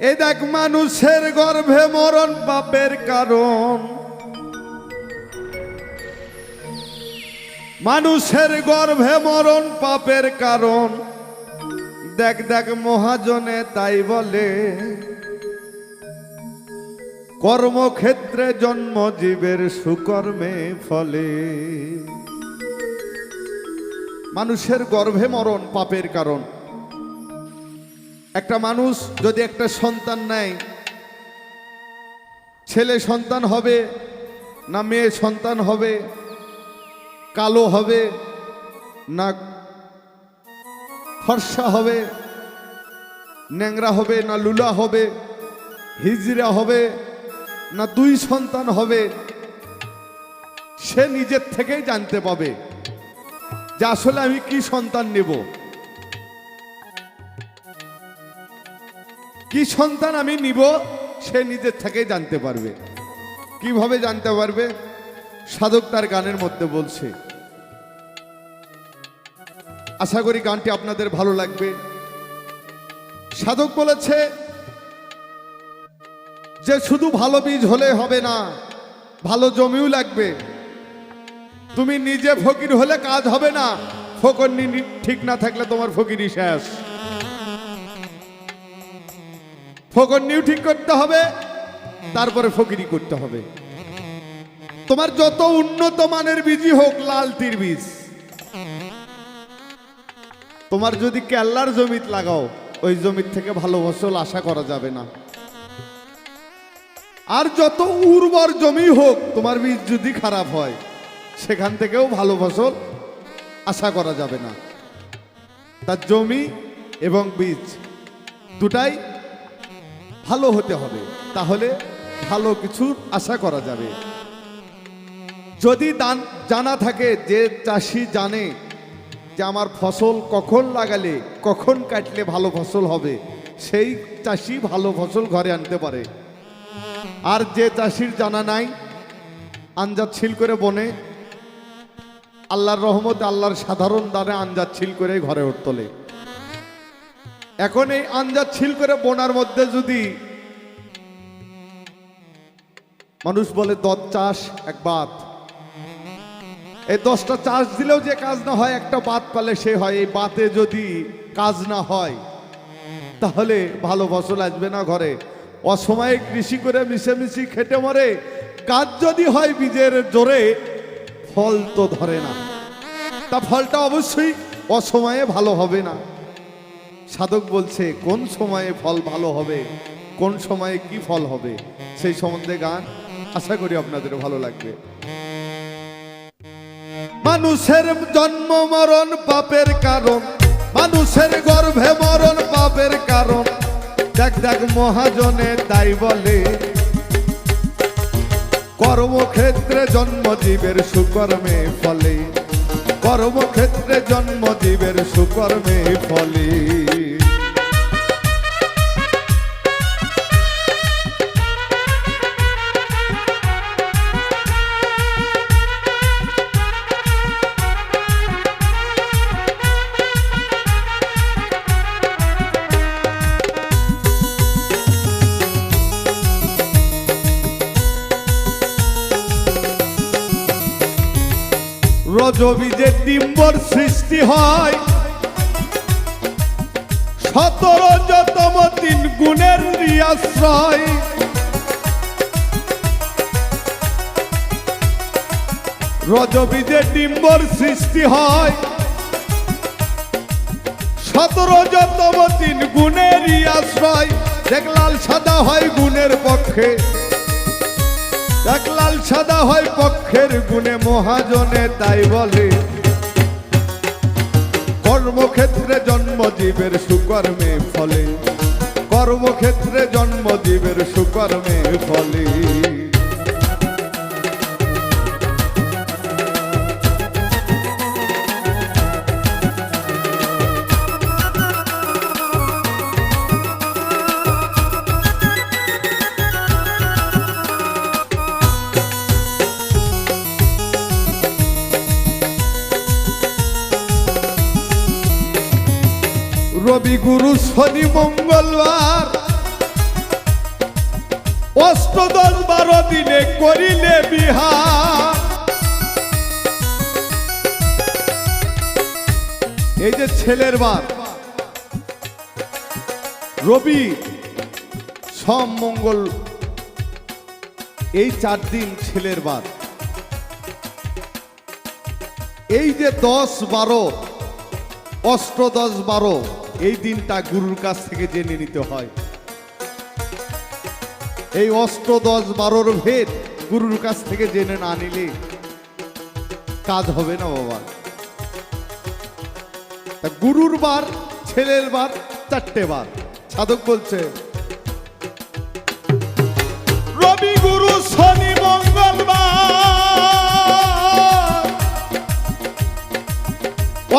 এ দেখ মানুষের গর্ভে মরণ পাপের কারণ। মানুষের গর্ভে মরণ পাপের কারণ। দেখ দেখ মহাজনে তাই বলে, কর্মক্ষেত্রে জন্ম জীবের সুকর্মে ফলে। মানুষের গর্ভে মরণ পাপের কারণ। একটা মানুষ যদি একটা সন্তান নেয়, ছেলে সন্তান হবে না মেয়ে সন্তান হবে, কালো হবে না ফর্সা হবে, ন্যাংরা হবে না লুলা হবে হিজরা হবে না দুই সন্তান হবে, সে নিজের থেকেই জানতে পাবে যে আসলে আমি কি সন্তান নেব। কি সন্তান আমি নিব, সে নিজের থেকেই জানতে পারবে। কীভাবে জানতে পারবে? সাধক তার গানের মধ্যে বলছে, আশা করি গানটি আপনাদের ভালো লাগবে। সাধক বলেছে, যে শুধু ভালো বীজ হলে হবে না, ভালো জমিও লাগবে। তুমি নিজে ফকির হলে কাজ হবে না, ফকর ঠিক না থাকলে তোমার ফকিরই শেষ। ফকর নিউ ঠিক করতে হবে, তারপরে ফকিরি করতে হবে। তোমার যত উন্নত মানের বীজই হোক, লাল তীর বীজ। তোমার যদি কেল্লার জমিত লাগাও, ওই জমির থেকে ভালো ফসল আশা করা যাবে না। আর যত উর্বর জমি হোক, তোমার বীজ যদি খারাপ হয়, সেখান থেকেও ভালো ফসল আশা করা যাবে না। তার জমি এবং বীজ দুটাই ভালো হতে হবে। তাহলে ভালো কিছুর আশা করা যাবে। যদি দান, জানা থাকে যে চাষি জানে যে আমার ফসল কখন লাগালে, কখন কাটলে ভালো ফসল হবে, সেই চাষি ভালো ফসল ঘরে আনতে পারে। আর যে চাষির জানা নাই আঞ্জাত ছিল করে বনে, আল্লাহর রহমতে আল্লাহর সাধারণ দানে আঞ্জাত ছিল করে ঘরে ওর তোলে। এখন এই আঞ্জাত ছিল করে বোনার মধ্যে যদি মানুষ বলে দশ চাষ, এক বাত এই দশটা চাষ দিলেও যে কাজ না হয়, একটা বাত পালে সে হয়। এই বাতে যদি কাজ না হয়, তাহলে ভালো ফসল আসবে না ঘরে। অসময়ে কৃষি করে মিশেমিশি খেটে মরে, কাজ যদি হয় বীজের জোরে, ফল তো ধরে না। তা ফলটা অবশ্যই অসময়ে ভালো হবে না। সাধক বলছে, কোন সময়ে ফল ভালো হবে? কোন সময়ে কি ফল হবে? সেই সম্বন্ধে গান আশা করি আপনাদের ভালো লাগবে। মানুষের জন্ম মরণ পাপের কারণ, মানুষের গর্ভে মরণ পাপের কারণ। দেখ দেখ, মহাজনে তাই বলে, কর্মক্ষেত্রে জন্মজীবের সুকর্মে ফলে। কর্মক্ষেত্রে জন্মজীবের সুকর্মে ফলে। রজবীজের ডিম্বর সৃষ্টি হয়। সতেরো যতম তিন গুণের আশ্রয় রজবীজের ডিম্বর সৃষ্টি হয়। সতেরো যতম তিন গুণের আশ্রয় দেখ, লাল সাদা হয় গুণের পক্ষে। এক লাল সাদা হয় পক্ষের গুণে মহাজনে তাই বলে। কর্মক্ষেত্রে জন্মজীবের সুকর্মে ফলে। কর্মক্ষেত্রে জন্মজীবের সুকর্মে ফলে। রবি গুরু শনি মঙ্গলবার। অষ্টদশ বারো দিনে করিলে বিহার। এই যে ছেলের বার। রবি, সোম, মঙ্গল, এই চার দিন ছেলের বার। এই যে দশ বারো, অষ্টদশ বারো এই দিনটা গুরুর কাছ থেকে জেনে নিতে হয়। এই অষ্ট দশ বারোর ভেদ গুরুর কাছ থেকে জেনে না নিলে কাজ হবে না বাবা। গুরুর বার, ছেলের বার, চারটে বার। সাধক বলছে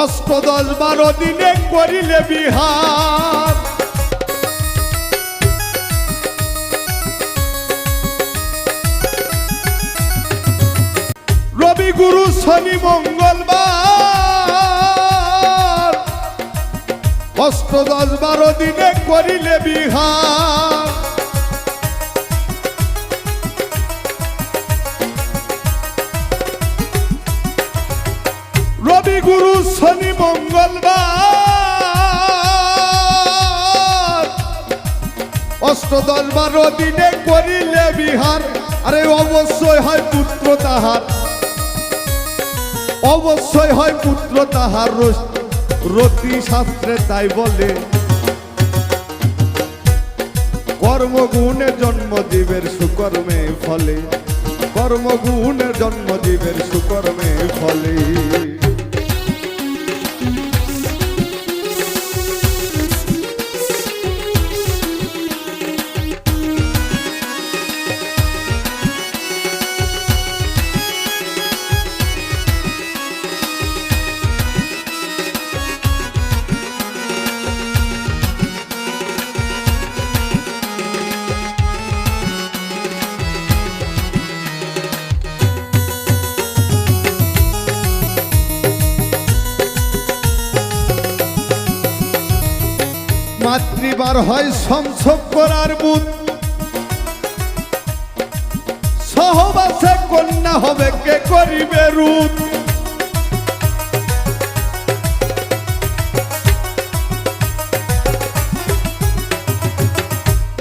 অষ্টদশ বারো দিনে করিলে বিহার। রবি গুরু শনি মঙ্গলবার। অষ্টদশ বারো দিনে করিলে বিহার। অষ্টদশ বারো দিনে করিলে বিহার। আরে অবশ্যই হয় পুত্র তাহার। অবশ্যই হয় পুত্র তাহার রতি শাস্ত্রে তাই বলে, কর্মগুণে জন্মজীবের সুকর্মে ফলে। কর্মগুণে জন্মজীবের সুকর্মে ফলে। মাতৃবার হয় সংসব করার বুধ সহবাসে কন্যা হবে, কে করিবে রূপ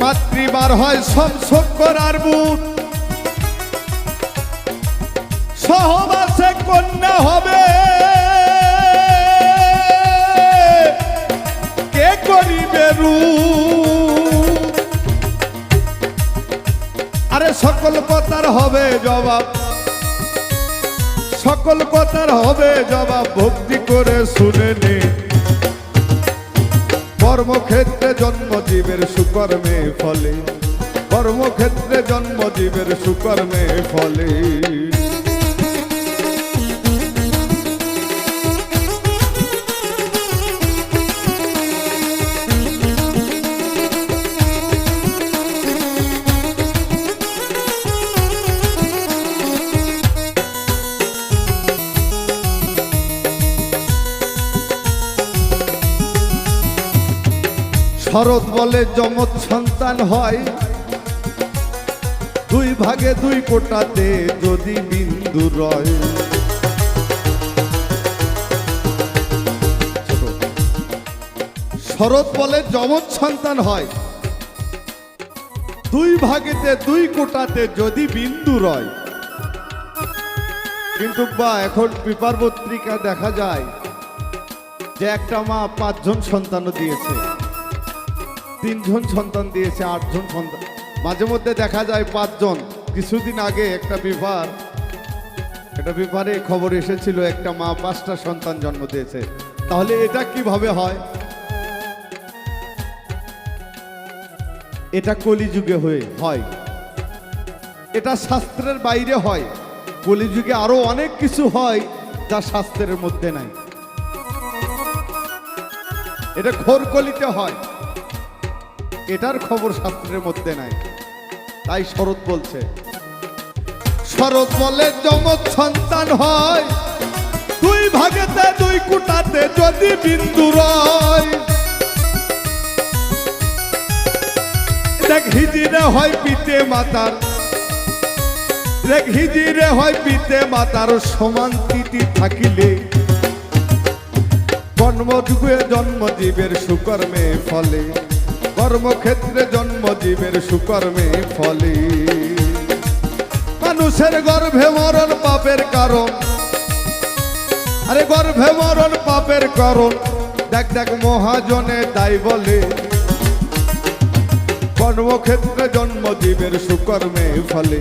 মাতৃবার হয় সংসব করার বুধ সহবাসে কন্যা হবে সকল কথার হবে জবাব। সকল কথার হবে জবাব, ভক্তি করে শুনে নে। কর্মক্ষেত্রে জন্ম জন্মজীবের সুকর্মে ফলে। কর্মক্ষেত্রে জন্মজীবের সুকর্মে ফলে। শরৎ বলে যমৎ সন্তান হয়। দুই ভাগে দুই কোটাতে যদি বিন্দু রয়। শরৎ বলে যমৎ সন্তান হয়। দুই ভাগেতে দুই কোটাতে যদি বিন্দু রয়। কিন্তু বা, এখন পেপার পত্রিকা দেখা যায় যে একটা মা পাঁচজন সন্তানও দিয়েছে। তিনজন সন্তান দিয়েছে, আটজন সন্তান। মাঝে মধ্যে দেখা যায় পাঁচজন। কিছুদিন আগে একটা বিভার, একটা বিভারে খবর এসেছিল, একটা মা পাঁচটা সন্তান জন্ম দিয়েছে। তাহলে এটা কীভাবে হয়? এটা কলিযুগে হয়ে, হয়। এটা শাস্ত্রের বাইরে হয়। কলিযুগে আরও অনেক কিছু হয় যা শাস্ত্রের মধ্যে নাই। এটা খোরকলিতে হয়। এটার খবর শাস্ত্রের মধ্যে নাই। তাই শরৎ বলছে, শরৎ বলে যমৎ সন্তান হয়, দুই ভাগেতে দুই কুটাতে যদি বিন্দু রয়। দেখ হিজিরে হয় পিতে মাতার, দেখ হিজিরে হয় পিতে মাতার সমান থাকিলে। কর্মযুগে জন্মজীবের সুকর্মে ফলে। কর্মক্ষেত্রে জন্মজীবের সুকর্মে ফলে। মানুষের গর্ভে মরণ পাপের কারণ। আরে গর্ভে মরণ পাপের কারণ। দেখ দেখ, মহাজনে তাই বলে। কর্মক্ষেত্রে জন্মজীবের সুকর্মে ফলে।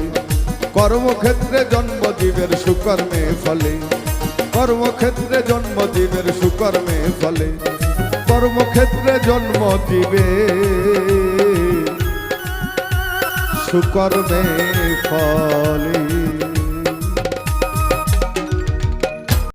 কর্মক্ষেত্রে জন্মজীবের সুকর্মে ফলে। কর্মক্ষেত্রে জন্মজীবের সুকর্মে ফলে। কর্মক্ষেত্রে জন্ম দিবে। সুকর্মে ফলে।